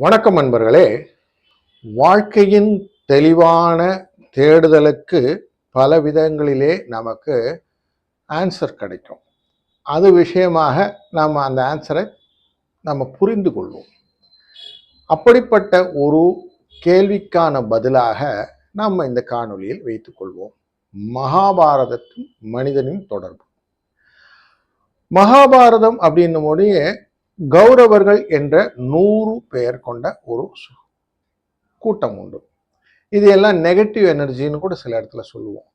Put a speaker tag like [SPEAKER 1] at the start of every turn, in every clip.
[SPEAKER 1] வணக்கம் நண்பர்களே. வாழ்க்கையின் தெளிவான தேடுதலுக்கு பல விதங்களிலே நமக்கு ஆன்சர் கிடைக்கும். அது விஷயமாக நாம் அந்த ஆன்சரை நம்ம புரிந்து கொள்வோம். அப்படிப்பட்ட ஒரு கேள்விக்கான பதிலாக நம்ம இந்த காணொளியில் வைத்துக்கொள்வோம் மகாபாரதத்தின் மனிதனின் தொடர்பு. மகாபாரதம் அப்படின்னுடைய கௌரவர்கள் என்ற நூறு பெயர் கொண்ட ஒரு கூட்டம் உண்டு. இது எல்லாம் நெகட்டிவ் எனர்ஜின்னு கூட சில இடத்துல சொல்லுவோம்.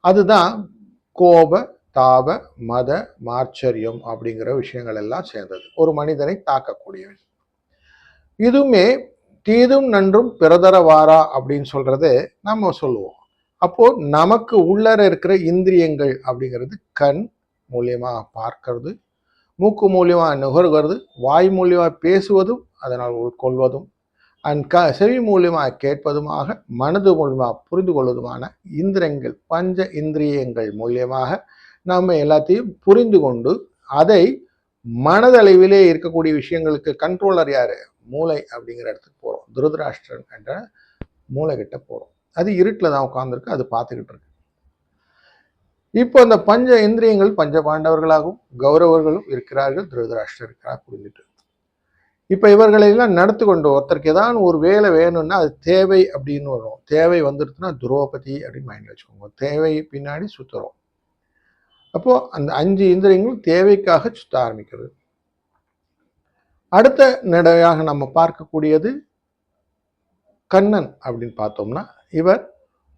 [SPEAKER 1] அதுதான் கோப தாப மத மாச்சரியம் அப்படிங்கிற விஷயங்கள் எல்லாம் சேர்ந்தது. ஒரு மனிதனை தாக்கக்கூடியவை. இதுவுமே தீதும் நன்றும் பிறதரவாரா அப்படின்னு சொல்றது நம்ம சொல்லுவோம். அப்போ நமக்கு உள்ளர இருக்கிற இந்திரியங்கள் அப்படிங்கிறது கண் மூலியமாக பார்க்கறது மூக்கு மூலியமாக நுகர்கிறது வாய் மூலியமாக பேசுவதும் அதனால் உட்கொள்வதும் அண்ட் க செவி மூலியமாக கேட்பதுமாக மனது மூலியமாக புரிந்து கொள்வதுமான இந்திரங்கள் பஞ்ச இந்திரியங்கள் மூலியமாக நம்ம எல்லாத்தையும் புரிந்து கொண்டு அதை மனதளவிலே இருக்கக்கூடிய விஷயங்களுக்கு கண்ட்ரோலர் யார்? மூளை அப்படிங்கிற இடத்துக்கு போகிறோம் துருதராஷ்டிரன் என்ற மூளைகிட்ட போகிறோம் அது இருட்டில் தான் உட்காந்துருக்கு அது பார்த்துக்கிட்டு இருக்கு. இப்போ அந்த பஞ்ச இந்திரியங்கள் பஞ்ச பாண்டவர்களாகவும் கௌரவர்களும் இருக்கிறார்கள் திருதராஷ்டர் இருக்கிறார் புரிஞ்சுட்டு. இப்போ இவர்களையெல்லாம் நடத்து கொண்டு ஒருத்தருக்கு ஏதாவது ஒரு வேலை வேணும்னா அது தேவை அப்படின்னு வரும். தேவை வந்துடுதுன்னா துரோபதி அப்படின்னு மைண்டில் வச்சுக்கோங்க. தேவை பின்னாடி சுற்றுறோம் அப்போது அந்த அஞ்சு இந்திரியங்களும் தேவைக்காக சுத்த ஆரம்பிக்கிறது. அடுத்த நடையாக நம்ம பார்க்கக்கூடியது கண்ணன் அப்படின்னு பார்த்தோம்னா இவர்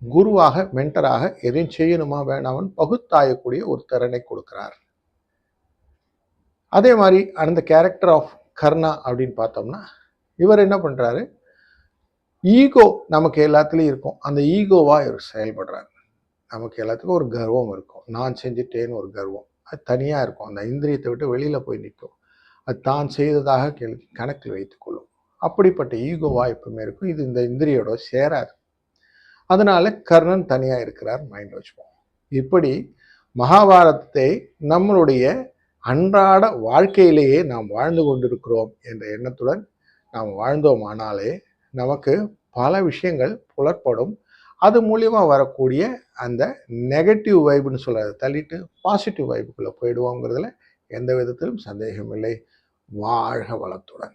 [SPEAKER 1] குருவாக மென்டராக எதையும் செய்யணுமா வேணாமன் பகுத்தாயக்கூடிய ஒரு திறனை கொடுக்கிறார். அதே மாதிரி அந்த கேரக்டர் ஆஃப் கர்ணா அப்படின்னு பார்த்தோம்னா இவர் என்ன பண்ணுறாரு ஈகோ நமக்கு எல்லாத்துலேயும் இருக்கும். அந்த ஈகோவாக இவர் செயல்படுறாரு. நமக்கு எல்லாத்துக்கும் ஒரு கர்வம் இருக்கும். நான் செஞ்சுட்டேன்னு ஒரு கர்வம். அது தனியாக இருக்கும். அந்த இந்திரியத்தை விட்டு வெளியில் போய் நிற்கும். அது தான் செய்ததாக கேள்வி கணக்கில் வைத்துக்கொள்ளும் அப்படிப்பட்ட ஈகோவாக எப்பவுமே இருக்கும். இது இந்த இந்திரியோட சேராது. அதனால கர்ணன் தனியாக இருக்கிறார் மைண்ட் வச்சுப்போம் இப்படி மகாபாரதத்தை நம்மளுடைய அன்றாட வாழ்க்கையிலேயே நாம் வாழ்ந்து கொண்டிருக்கிறோம் என்ற எண்ணத்துடன் நாம் வாழ்ந்தோமானாலே நமக்கு பல விஷயங்கள் புலப்படும். அது மூலியமாக வரக்கூடிய அந்த நெகட்டிவ் வைப்புன்னு சொல்கிறத தள்ளிட்டு பாசிட்டிவ் வைப்புக்குள்ளே போயிடுவோங்கிறதுல எந்த விதத்திலும் சந்தேகம் இல்லை. வாழ்க வளத்துடன்.